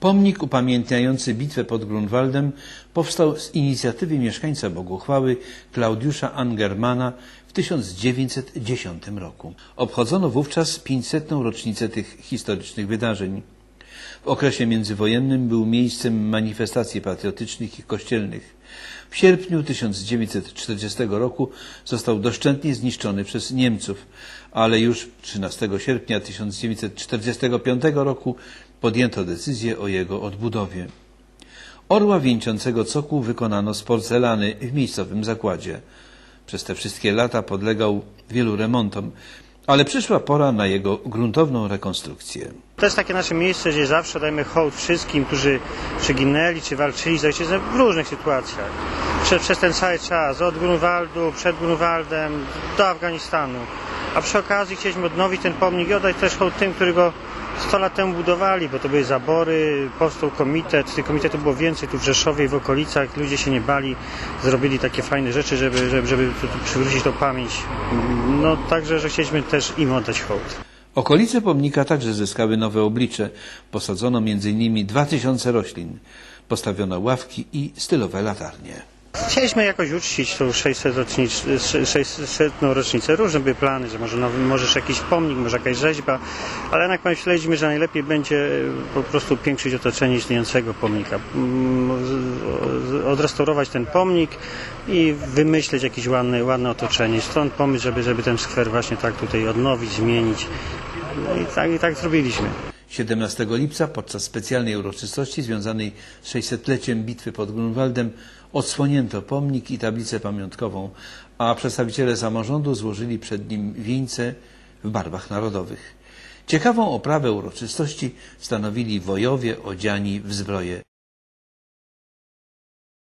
Pomnik upamiętniający bitwę pod Grunwaldem powstał z inicjatywy mieszkańca Boguchwały Klaudiusza Angermana w 1910 roku. Obchodzono wówczas 500. rocznicę tych historycznych wydarzeń. W okresie międzywojennym był miejscem manifestacji patriotycznych i kościelnych. W sierpniu 1940 roku został doszczętnie zniszczony przez Niemców, ale już 13 sierpnia 1945 roku podjęto decyzję o jego odbudowie. Orła wieńczącego cokół wykonano z porcelany w miejscowym zakładzie. Przez te wszystkie lata podlegał wielu remontom, ale przyszła pora na jego gruntowną rekonstrukcję. To jest takie nasze miejsce, gdzie zawsze dajemy hołd wszystkim, którzy przyginęli czy walczyli ojczyznę w różnych sytuacjach. Przez, przez ten cały czas, od Grunwaldu, przed Grunwaldem, do Afganistanu. A przy okazji chcieliśmy odnowić ten pomnik i oddać też hołd tym, którzy go 100 lat temu budowali, bo to były zabory, powstał komitet, tych komitetów było więcej tu w Rzeszowie i w okolicach, ludzie się nie bali, zrobili takie fajne rzeczy, żeby, żeby, żeby przywrócić tą pamięć. No także, że chcieliśmy też im oddać hołd. Okolice pomnika także zyskały nowe oblicze. Posadzono m.in. 2000 roślin. Postawiono ławki i stylowe latarnie. Chcieliśmy jakoś uczcić tą 600 rocznicz, 600 rocznicę. Różne były plany, że może, możesz jakiś pomnik, może jakaś rzeźba, ale jednak pomyśleliśmy, że najlepiej będzie po prostu piększyć otoczenie istniejącego pomnika. Mm, Odrestaurować ten pomnik i wymyśleć jakieś ładne, ładne otoczenie. Stąd pomysł, żeby, żeby ten skwer właśnie tak tutaj odnowić, zmienić. No i tak, i tak zrobiliśmy. 17 lipca podczas specjalnej uroczystości związanej z 600-leciem bitwy pod Grunwaldem odsłonięto pomnik i tablicę pamiątkową, a przedstawiciele samorządu złożyli przed nim wieńce w barwach narodowych. Ciekawą oprawę uroczystości stanowili wojowie odziani w zbroje